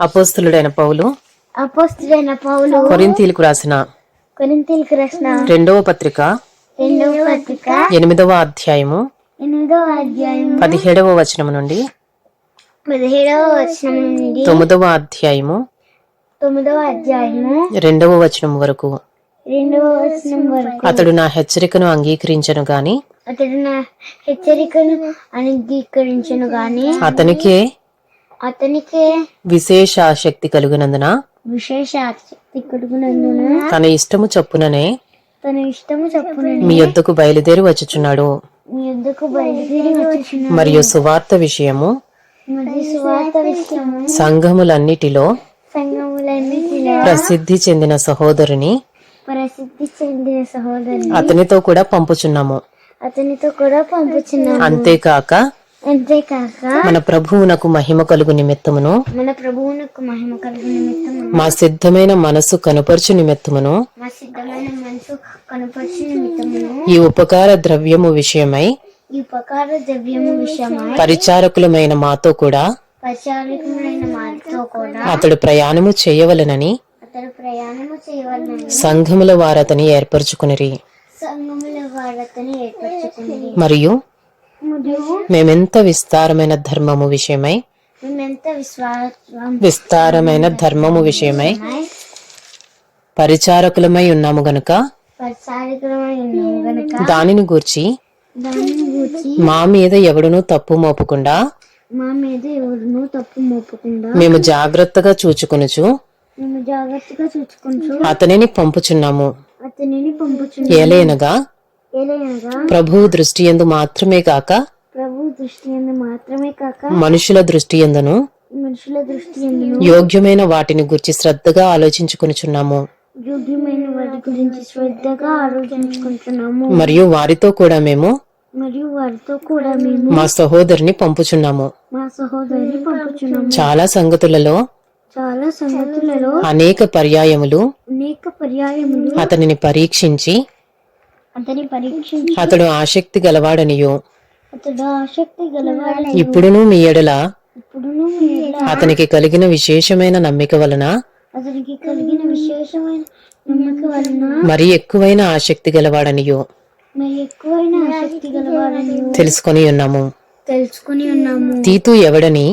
అపోస్తులుడైన పౌలు అపోస్తులైన పౌలు కొరింతీలకు రాసిన కొరింతీలకు రాసిన రెండవ పత్రిక రెండవ పత్రిక ఎనిమిదవ అధ్యాయము ఎనిమిదవ అధ్యాయం పదిహేడవ వచనం నుండి పదిహేడవ వచనం నుండి తొమ్మిదవ అధ్యాయము తొమ్మిదవ అధ్యాయము రెండవ వచనం వరకు. రెండవ వచనం వరకు. అతడు నా హెచ్చరికను అంగీకరించను గాని అతడు నా హెచ్చరికను అంగీకరించను గాని అతనికే అతనికే విశేష ఆసక్తి కలిగినందున విశేష ఆసక్తి కలుగునందున తన ఇష్టము చొప్పుననే తన ఇష్టము చొప్పున మీ యొద్దకు బయలుదేరి వచ్చుచున్నాడు. మీ యుద్ధకు బయలుదేరి వచ్చిన మరియు సువార్త విషయము మరియు సువార్త విషయము సంఘములన్నిటిలో సంఘములన్నిటిలో ప్రసిద్ధి చెందిన సహోదరుని ప్రసిద్ధి చెందిన సహోదరుని అతనితో కూడా పంపుచున్నాము. అతనితో కూడా పంపుచున్నాము. అంతేకాక అంతేకాక మన ప్రభువునకు మహిమ కలుగు నిమిత్తమును మన ప్రభువునకు మహిమ కలుగు నిమిత్తము మా సిద్ధమైన మనస్సు కనుపరచు నిమిత్తమును మా సిద్ధమైన మనసు కనపరిచి నిమిత్తమును ఈ ఉపకార ద్రవ్యము విషయమై ఈ ఉపకార ద్రవ్యము విషయమై పరిచారకులమైన మాతో కూడా పరిచారకమైన మాతో కూడా అతడు ప్రయాణము చేయవలెనని అతడు ప్రయాణము చేయవాలని సంఘముల వారతని ఏర్పరచుకునిరి. సంఘముల వారతని మరియు మేమెంత విస్తారమైన ధర్మము విషయమై? విస్తారమైన ధర్మము విషయమై? పరిచారకులమై ఉన్నాము గనుక? దానిని గూర్చి మా మీద ఎవడునూ తప్పు మోపకుండా మా మీద ఎవరునూ తప్పు మోపకుండా మేము జాగ్రత్తగా చూచుకొనుచు మేము జాగ్రత్తగా చూసుకుంటూ అతనిని పంపుచున్నాము. అతనిని పంపుచున్నాము. ఏలైనగా ప్రభువు దృష్టి ఎందు మాత్రమే కాక ప్రభు దృష్టి ఎందు మాత్రమే కాక మనుషుల దృష్టి ఎందును మనుషుల దృష్టి ఎందును యోగ్యమైన వాటిని గురించి శ్రద్ధగా ఆలోచించుకొనుచున్నాము. యోగ్యమైన వాటి గురించి శ్రద్ధగా ఆలోచించుకుంటున్నాము. మరియు వారితో కూడా మేము మరియు వారితో కూడా మేము మా సహోదరిని పంపుచున్నాము. మా సహోదరిని పంపుచున్నాము. చాలా సంగతులలో చాలా సంగతులలో అనేక పర్యాయములు అనేక పర్యాయములు అతనిని పరీక్షించి అతని పరీక్షించి అతడు ఆసక్తి గలవాడనియు. ఇప్పుడును మీ ఎడల అతనికి కలిగిన విశేషమైన నమ్మిక వలన అతనికి కలిగిన విశేషమైన నమ్మక వలన మరి ఎక్కువైన ఆసక్తి గలవాడనియు. మరి ఎక్కువైన ఆసక్తి గలవాడని తెలుసుకొని ఉన్నాము. తెలుసుకుని ఉన్నాము. తీతు ఎవడని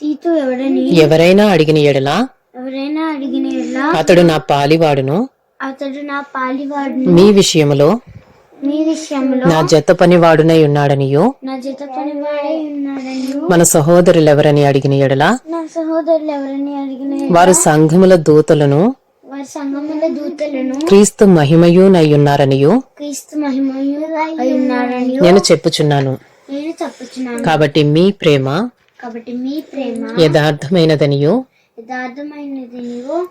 తీతు ఎవడని ఎవరైనా అడిగిన ఎడల ఎవరైనా అడిగిన ఎలా అతడు నా పాలివాడును. అతడు నా పాలివాడిని. మీ విషయములో మీ విషయంలో నా జత పనివాడునై ఉన్నాడనియు? నా జత పనివాడై ఉన్నాడని మన సహోదరులెవరని అడిగిన ఎడల? నా సహోదరులు ఎవరిని అడిగిన ఎడల? వారు సంఘముల దూతలను? క్రీస్తు మహిమయునై ఉన్నారనియు? క్రీస్తు మహిమయు అయి ఉన్నారని నేను చెప్పుచున్నాను. నేను చెప్పుచున్నాను. కాబట్టి మీ ప్రేమ కాబట్టి మీ ప్రేమ యథార్థమైనదనియు?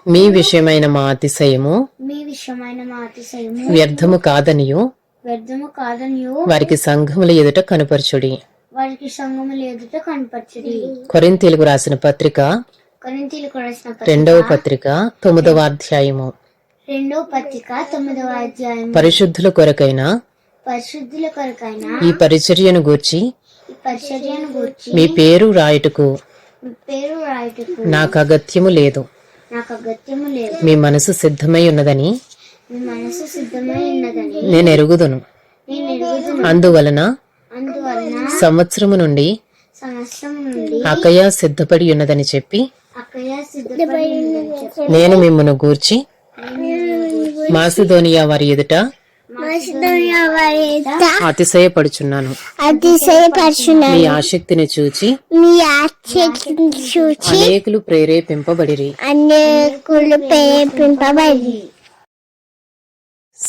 మీ విషయమైన మా అతిశయము మీ విషయమైన మా అతిశయము? వ్యర్థము కాదనియు? వ్యర్థము కాదనియు వారికి సంఘముల ఎదుట కనుపరచుడి. వారికి సంగములు ఎదుట కనపరచుడి. కొరింతీలకు రాసిన పత్రిక కొరింతీలు కొరసిన పత్రిక రెండవ పత్రిక తొమ్మిదవ అధ్యాయము. రెండో పత్రిక తొమ్మిదవ అధ్యాయం పరిశుద్ధుల కొరకైన పరిశుద్ధుల కొరకైన ఈ పరిచర్యను గూర్చి ఈ పరిచర్యను గూర్చి మీ పేరు రాయుటకు మీ పేరు రాయుటకు నాకు అగత్యము లేదు. నాకు అగత్యము లేదు. మీ మనసు సిద్ధమై ఉన్నదని మీ మనసు సిద్ధమై ఉన్నదని నేను ఎరుగుదును. అందువలన సంవత్సరము నుండి సంవత్సరం నుండి అకయ సిద్ధపడి ఉన్నదని చెప్పి అక్కయ్య సిద్ధపడి ఉందని చెప్పి నేను మిమ్మను గూర్చి మాసిదోనియా వారి ఎదుట అతిశయపడుచున్నాను. మీ ఆసక్తిని చూచి మీ ఆసక్తిని చూచి అనేకులు ప్రేరేపింపబడిరి. అనేకులు ప్రేరేపింపబడి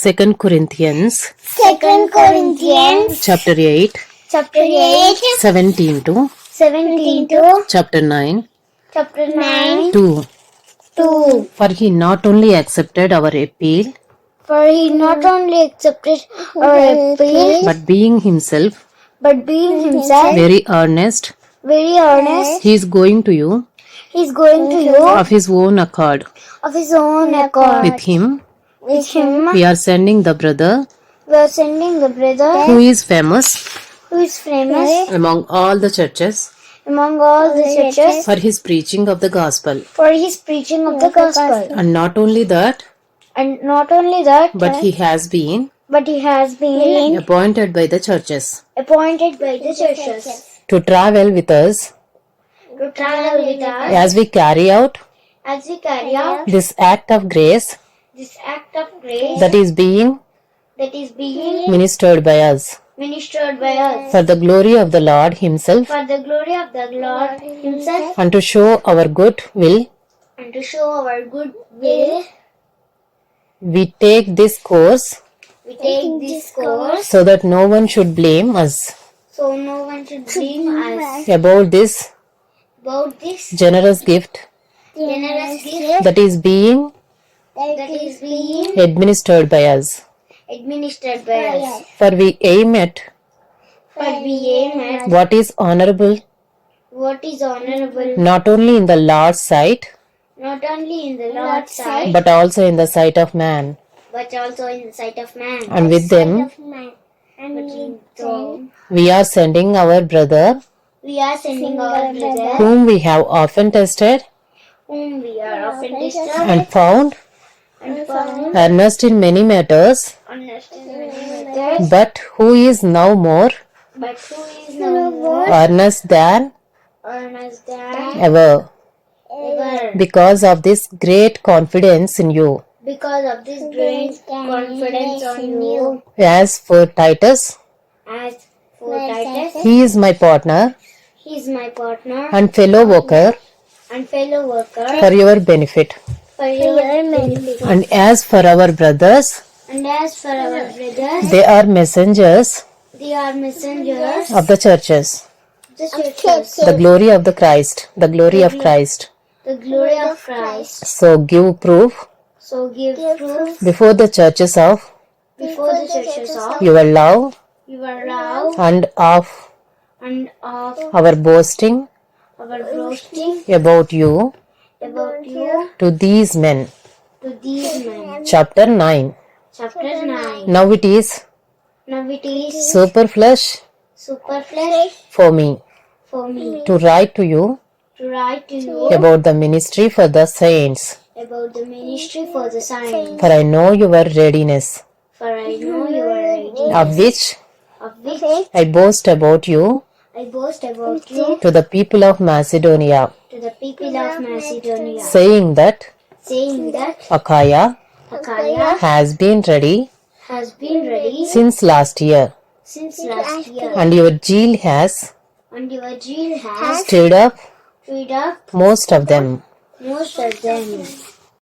Second Corinthians, Second Corinthians, chapter 8, chapter 8, 17 to 17 to chapter 9, chapter 9, 2. 2. For he not only accepted our appeal, for he not only accepted our appeal, but being himself, but being himself very earnest, very earnest, he is going to you, he is going to you of his own accord, of his own accord, with him with him, we are sending the brother. We are sending the brother. Who is famous? Who is famous? Among all the churches. Among all the churches. for his preaching of the gospel. for his preaching of the gospel. And not only that, And not only that, but he has been but he has been appointed by the churches. Appointed by the churches. To travel with us. To travel with us. As we carry out as we carry out this act of grace this act of grace that is being that is being ministered by us. ministered by us. For the glory of the Lord Himself. For the glory of the Lord Himself. And to show our good will. and to show our good will. We take this course We take this course so that no one should blame us. so no one should blame us. about this about this generous gift. Generous gift that is being that is being administered by us. administered by us. For we aim at But we aim at what is honorable what is honorable not only in the Lord's sight not only in the Lord's sight but also in the sight of man. but also in the sight of man. And with them, And with them, we are sending our brother, we are sending our brother, whom we have often tested whom we are often disturbed and found earnest in many matters, in many methods, but who is now more? But who is no more? earnest than earnest than ever. ever. because of this great confidence in you. Because of this great confidence on you, As for Titus, as for Titus, he is my partner he is my partner and fellow worker and fellow worker for your benefit. For your benefit. And as for our brothers, And as for our brothers, they are messengers they are messengers of the churches. the churches, The glory of the Christ, the glory of Christ. the glory of Christ. So give proof So give proof before the churches of before the churches of your love your love and of and of our boasting our boasting about you about you to these men. to these men. Chapter 9. Chapter 9. Now it is Now it is superfluous superfluous for me for me to write to you to write to you about the ministry for the saints, about the ministry for the saints. for I know your readiness, For I know you are ready, of which of which I boast about you I boast about you to the people of Macedonia, to the people of Macedonia, saying that saying that Achaia Achaia has been ready has been ready since last year, since last year, and your zeal has and your zeal has stirred up freed up most of them. most of them.